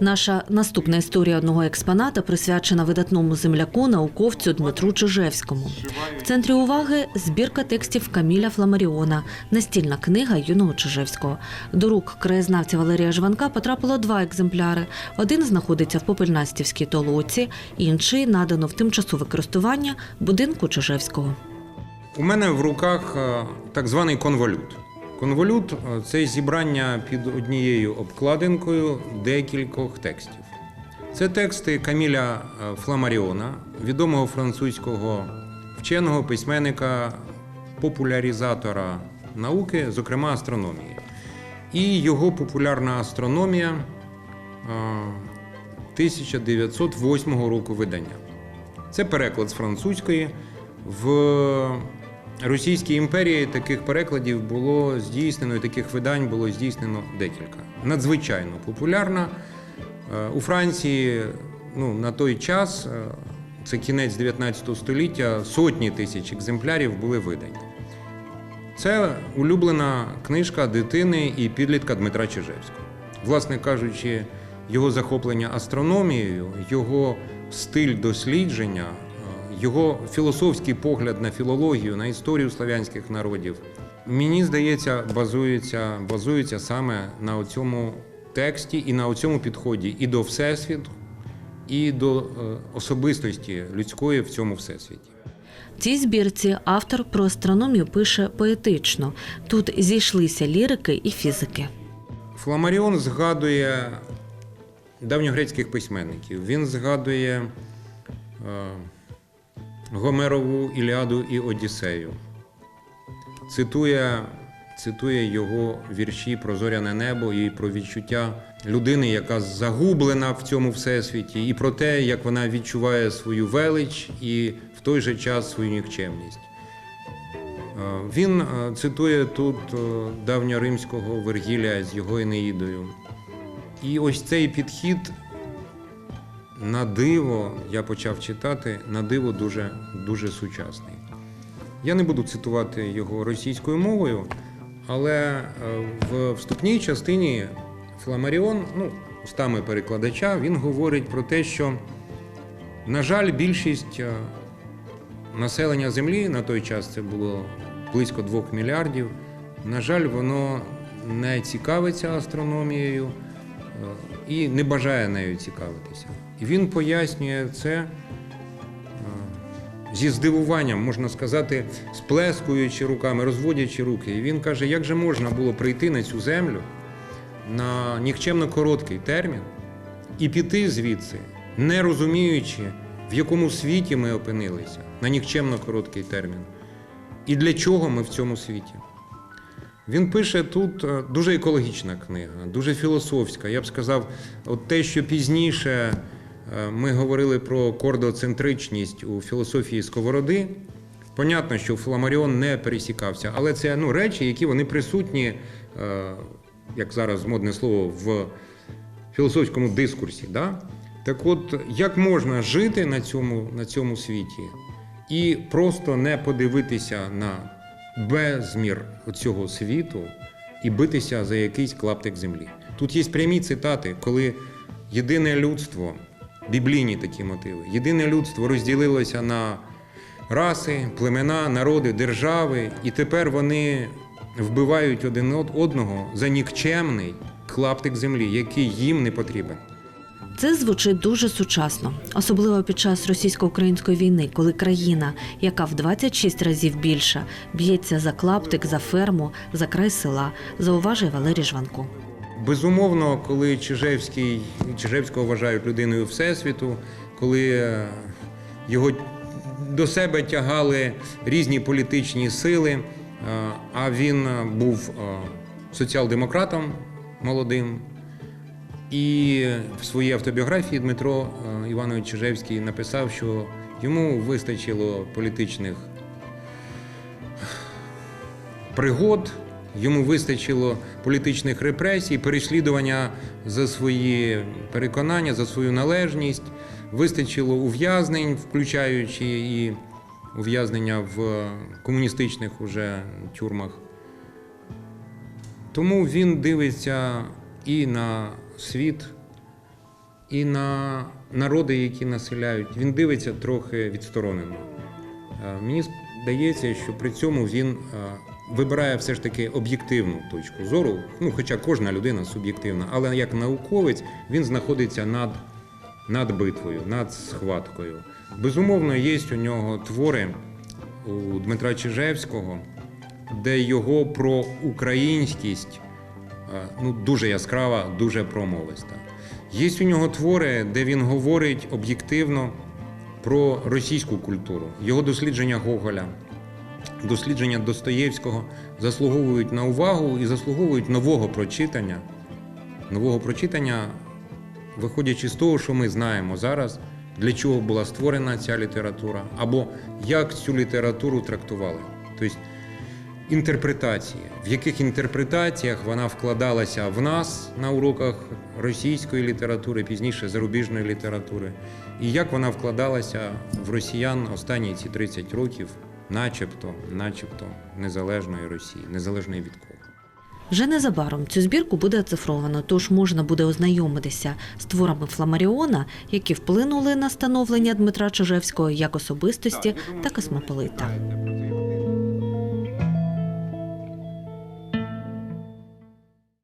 Наша наступна історія одного експоната присвячена видатному земляку, науковцю Дмитру Чижевському. В центрі уваги збірка текстів Каміля Фламаріона, настільна книга юного Чижевського. До рук краєзнавця Валерія Жванка потрапило два екземпляри. Один знаходиться в Попельнастівській толоці, інший надано в тимчасове користування будинку Чижевського. У мене в руках е, так званий конволют. Конволют е, це зібрання під однією обкладинкою декількох текстів. Це тексти Каміля е, Фламаріона, відомого французького вченого письменника, популяризатора науки, зокрема астрономії. І його популярна астрономія е, 1908 року видання. Це переклад з французької. В Російській імперії таких перекладів було здійснено, і таких видань було здійснено декілька. Надзвичайно популярна. Е, У Франції ну, на той час, е, це кінець 19 століття, сотні тисяч екземплярів були видані. Це улюблена книжка дитини і підлітка Дмитра Чижевського. Власне кажучи, його захоплення астрономією, його стиль дослідження, його філософський погляд на філологію, на історію славянських народів, мені здається, базується, базується саме на цьому тексті і на цьому підході і до Всесвіту, і до е, особистості людської в цьому всесвіті. В цій збірці автор про астрономію пише поетично. Тут зійшлися лірики і фізики. Фламаріон згадує давньогрецьких письменників. Він згадує е, Гомерову Іліаду і Одіссею. Цитує, цитує його вірші про зоряне небо і про відчуття людини, яка загублена в цьому всесвіті, і про те, як вона відчуває свою велич і в той же час свою нікчемність. Е, Він е, цитує тут е, давньоримського Вергілія з його Енеїдою. І ось цей підхід на диво, я почав читати, на диво дуже, дуже сучасний. Я не буду цитувати його російською мовою, але е, в вступній частині Фламаріон, ну, устами перекладача, він говорить про те, що, на жаль, більшість е, населення Землі на той час це було близько 2 мільярдів. На жаль, воно не цікавиться астрономією е, і не бажає нею цікавитися. І він пояснює це е, зі здивуванням, можна сказати, сплескуючи руками, розводячи руки. І він каже, як же можна було прийти на цю землю на нікчемно короткий термін і піти звідси, не розуміючи, в якому світі ми опинилися на нікчемно короткий термін. І для чого ми в цьому світі? Він пише тут е, дуже екологічна книга, дуже філософська. Я б сказав, от те, що пізніше ми говорили про кордоцентричність у філософії сковороди. Понятно, що Фламаріон не пересікався, але це ну, речі, які вони присутні, е, як зараз модне слово, в філософському дискурсі. Да? Так от, як можна жити на цьому, на цьому світі і просто не подивитися на безмір цього світу і битися за якийсь клаптик землі. Тут є прямі цитати, коли єдине людство, біблійні такі мотиви, єдине людство розділилося на раси, племена, народи, держави, і тепер вони вбивають один одного за нікчемний клаптик землі, який їм не потрібен. Це звучить дуже сучасно, особливо під час російсько-української війни, коли країна, яка в 26 разів більша, б'ється за клаптик, за ферму, за край села, зауважує Валерій Жванко. Безумовно, коли Чижевський, Чижевського вважають людиною Всесвіту, коли е, його до себе тягали різні політичні сили, е, а він е, був соціал-демократом молодим. І в своїй автобіографії Дмитро Іванович Чижевський написав, що йому вистачило політичних пригод, йому вистачило політичних репресій, переслідування за свої переконання, за свою належність, вистачило ув'язнень, включаючи і ув'язнення в комуністичних уже тюрмах. Тому він дивиться і на світ і на народи, які населяють. Він дивиться трохи відсторонено. Е, Мені здається, що при цьому він е, вибирає все ж таки об'єктивну точку зору. Ну, хоча кожна людина суб'єктивна, але як науковець він знаходиться над, над битвою, над схваткою. Безумовно, є у нього твори у Дмитра Чижевського, де його про українськість ну, дуже яскрава, дуже промовиста. Є у нього твори, де він говорить об'єктивно про російську культуру. Його дослідження Гоголя, дослідження Достоєвського заслуговують на увагу і заслуговують нового прочитання. Нового прочитання, виходячи з того, що ми знаємо зараз, для чого була створена ця література, або як цю літературу трактували. Тобто інтерпретації, в яких інтерпретаціях вона вкладалася в нас на уроках російської літератури, пізніше зарубіжної літератури, і як вона вкладалася в росіян останні ці 30 років, начебто, начебто незалежної Росії, незалежної від кого. Вже незабаром цю збірку буде оцифровано, тож можна буде ознайомитися з творами Фламаріона, які вплинули на становлення Дмитра Чижевського як особистості та космополита.